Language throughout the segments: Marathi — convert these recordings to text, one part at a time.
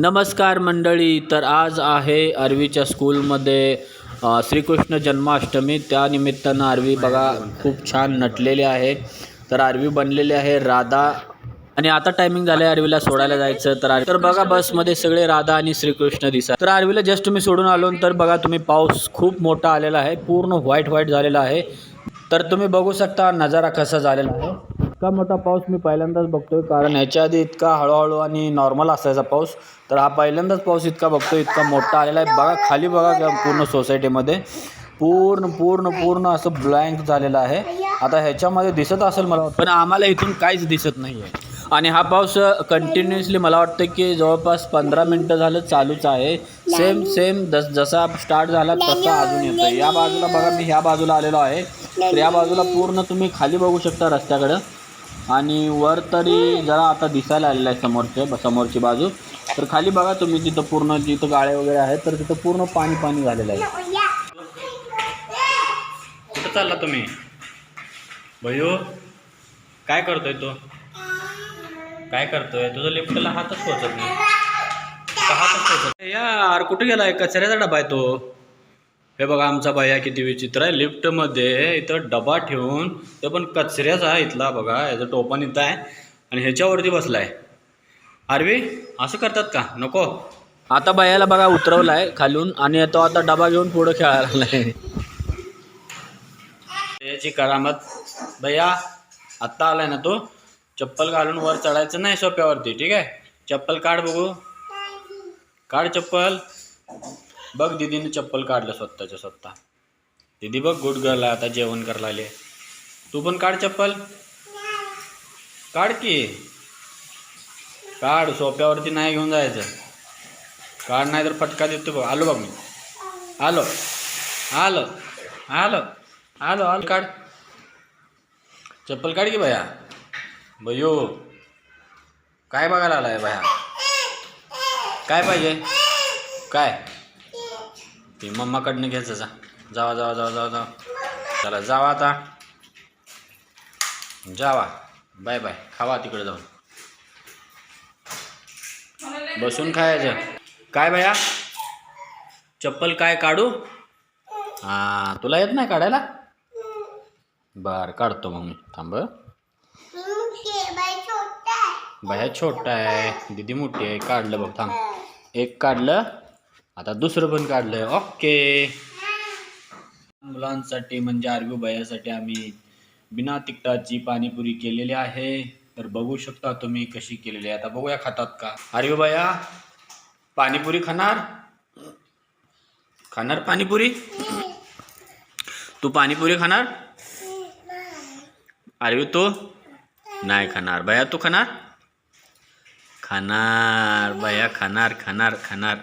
नमस्कार मंडळी तर आज आहे आरवीच्या स्कूलमध्ये श्रीकृष्ण जन्माष्टमी. त्यानिमित्तानं आरवी बघा खूप छान नटलेली आहे. तर आरवी बनलेली आहे राधा. आणि आता टायमिंग झालं आहे आरवीला सोडायला जायचं. तर तर बघा बसमध्ये सगळे राधा आणि श्रीकृष्ण दिसा तर आरवीला जस्ट तुम्ही सोडून आलो तर बघा तुम्ही पाऊस खूप मोठा आलेला आहे. पूर्ण व्हाईट व्हाईट झालेला आहे. तर तुम्ही बघू शकता नजारा कसा झालेला आहे. इतका मोठा पाऊस मी पहिल्यांदाच बघतोय कारण ह्याच्या आधी इतका हळूहळू आणि नॉर्मल असायचा पाऊस. तर हा पहिल्यांदाच पाऊस इतका बघतोय इतका मोठा आलेला आहे. बघा खाली बघा पूर्ण सोसायटीमध्ये पूर्ण पूर्ण पूर्ण असं ब्लँक झालेलं आहे. आता ह्याच्यामध्ये दिसत असेल मला वाटतं. पण आम्हाला इथून काहीच दिसत नाही आहे आणि हा पाऊस कंटिन्युअसली मला वाटतं की जवळपास पंधरा मिनटं झालं चालूच आहे. सेम सेम जस जसा स्टार्ट झाला तसा अजून येतो या बाजूला बघा मी ह्या बाजूला आलेलो आहे. तर या बाजूला पूर्ण तुम्ही खाली बघू शकता रस्त्याकडं. आणि वर तरी जरा आता दिसायला आलेलं आहे समोरचे समोरची बाजू. तर खाली बघा तुम्ही तिथं पूर्ण जिथं गाळे वगैरे आहेत तर तिथं पूर्ण पाणी पाणी झालेलं आहे. कुठं चालला तुम्ही? भयो काय करतोय तो? काय करतोय? तुझं लिफ्टला हातच पोचत नाही. हातच पोचत यार कुठे गेलाय? कचऱ्याचा डबा आहे तो. हे बघा आमचा भैया किती विचित्र आहे. लिफ्टमध्ये इथं डबा ठेवून ते पण कचऱ्याचा आहे इथला बघा याचं टोपण इथं आहे आणि ह्याच्यावरती बसलाय. आरवी असं करतात का? नको. आता भैयाला बघा उतरवलाय खालून आणि तो आता डबा घेऊन पुढं खेळायला लागलाय. याची करामत. भैया आत्ता आलाय ना तो? चप्पल घालून वर चढायचं नाही सोप्यावरती ठीक आहे? चप्पल काढ बघू. काढ चप्पल. बघ दिदीनं चप्पल काढलं स्वतःच्या स्वतः. दीदी बघ गुड गर्ल आता जेवण करायला आले तू पण काढ चप्पल. काढ की. काढ सोप्यावरती नाही घेऊन जायचं. काढ नाही तर फटका देतो बघ. आलो बघ मी. आलो. आलो. आलो. आलो आलो. काढ. चप्पल काढ की भया. भयो. काय बघायला आलाय भया? काय पाहिजे? काय? ते मम्माकडनं घ्यायचं जा. जावा जावा जावा जावा जावा. चला जावा आता. जावा. Bye bye. खावा तिकडे जाऊन. बसून खायचं. काय भया? चप्पल काय काढू? हा तुला येत नाही काढायला? बर काढतो मग मी. थांब भया छोटा आहे. दीदी मोठी आहे. काढलं बघ थांब. एक काढलं. आता दुसरं पण काढलंय. ओके. मुलांसाठी म्हणजे आरवी भयासाठी आम्ही बिना तिकटाची पाणीपुरी केलेली आहे. तर बघू शकता तुम्ही कशी केलेली आहे. आता बघूया खातात का? आरवी भया पाणीपुरी खाणार? खाणार पाणीपुरी? तू पाणीपुरी खाणार? आरवी तू? नाही खाणार. भया तू खाणार? खाणार. भया खाणार खाणार खाणार.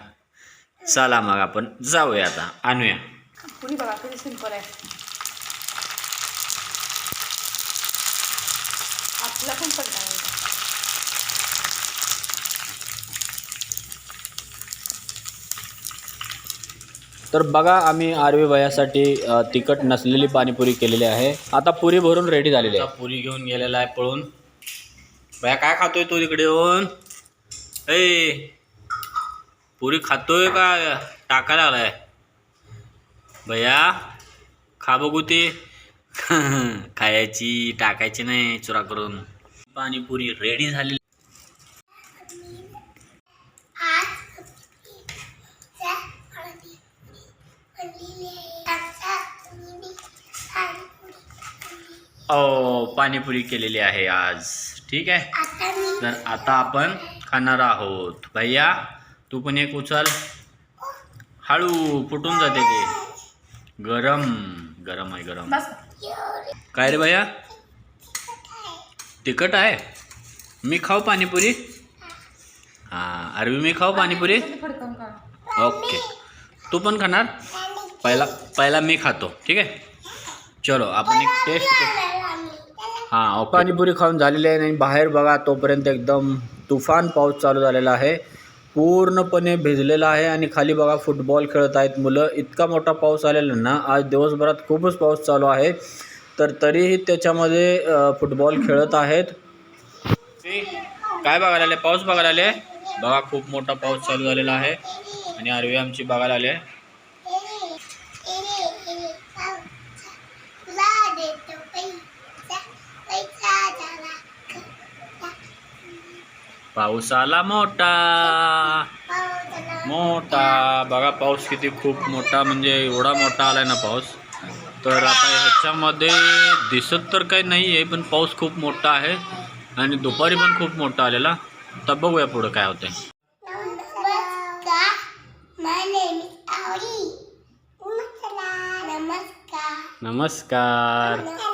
चला मग आपण जाऊया आता आणूया. पुरी बघा किती सिंपल आहे. आपला पण पडला आहे? तर बघा आम्ही आरवी भयासाठी अ, तिखट नसलेली पाणीपुरी केलेली आहे. आता पुरी भरून रेडी झालेली आहे. पुरी घेऊन गेलेला आहे पळून. भया काय खातोय तू तिकडे येऊन? ए! पुरी खातोय का? टाकायला आलाय भया खा बघू ते. खायची टाकायची नाही चुरा करून. पाणीपुरी रेडी झालेली. ओ पाणीपुरी केलेली आहे आज. ठीक आहे? तर आता आपण खाणार आहोत. भैया तू पण एक उचल. हळू फुटून जाते ते. गरम गरम आहे गरम. काय रे भैया? तिखट आहे? मी खाऊ पाणीपुरी? हां अरवी मी खाऊ पाणीपुरी? ओके. तू पण खाणार? पहिला पहिला मी खातो ठीक आहे? चलो आपण एक टेस्ट हां पाणीपुरी खाऊन झालेली आहे आणि बाहेर बघा तोपर्यंत एकदम तुफान पाऊस चालू झालेला आहे. पूर्णपणे भिजलेला आहे आणि खाली बघा फुटबॉल खेळत आहेत मुलं. इतका मोठा पाऊस आलेला ना आज दिवसभरात खूपच पाऊस चालू आहे. तर तरीही त्याच्यामध्ये फुटबॉल खेळत आहेत. काय बघायला आले? पाऊस बघायला आले? बघा खूप मोठा पाऊस चालू झालेला आहे. आणि आरवी आमची बघायला आली पाऊस आला मोठा. मोठा. बघा पाऊस किती खूप मोठा म्हणजे एवढा मोठा आलाय ना पाऊस. तर आता ह्याच्यामध्ये दिसत तर काही नाही आहे पण पाऊस खूप मोठा आहे. आणि दुपारी पण खूप मोठा आलेला. तर बघूया पुढं काय होतंय. नमस्कार.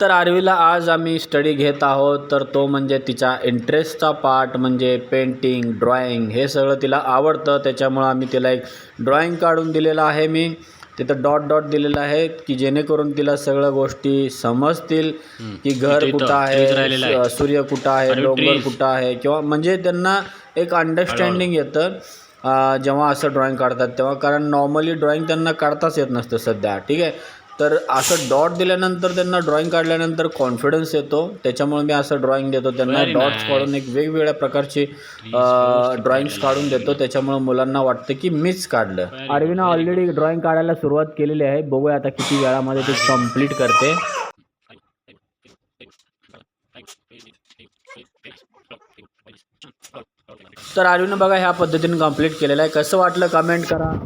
तर आरवीला आज आम्ही स्टडी घेत आहोत. तर तो म्हणजे तिचा इंटरेस्टचा पार्ट म्हणजे पेंटिंग ड्रॉइंग हे सगळं तिला आवडतं. त्याच्यामुळं आम्ही तिला एक ड्रॉइंग काढून दिलेलं आहे मी. तिथं डॉट डॉट दिलेलं आहे की जेणेकरून तिला सगळ्या गोष्टी समजतील. की घर कुठं आहे. सूर्य कुठं आहे डोंगर. कुठं आहे? किंवा म्हणजे त्यांना एक अंडरस्टँडिंग येतं. जेव्हा असं ड्रॉइंग काढतात तेव्हा. कारण नॉर्मली ड्रॉइंग त्यांना काढताच येत नसतं सध्या. ठीक आहे? तर असं डॉट दिल्यानंतर त्यांना ड्रॉइंग काढल्यानंतर कॉन्फिडन्स येतो. त्याच्यामुळे मी असं ड्रॉइंग देतो. त्यांना डॉट्स. काढून एक वेगवेगळ्या प्रकारची ड्रॉइंग्स काढून देतो. त्याच्यामुळे मुलांना वाटतं की मीच काढलं. Very ऑलरेडी ड्रॉइंग काढायला सुरुवात केलेली आहे. बघूया आता किती वेळामध्ये ती कंप्लीट करते. तर अरविंद बघा ह्या पद्धतीने कंप्लीट केलेलं आहे. कसं वाटलं? कमेंट करा.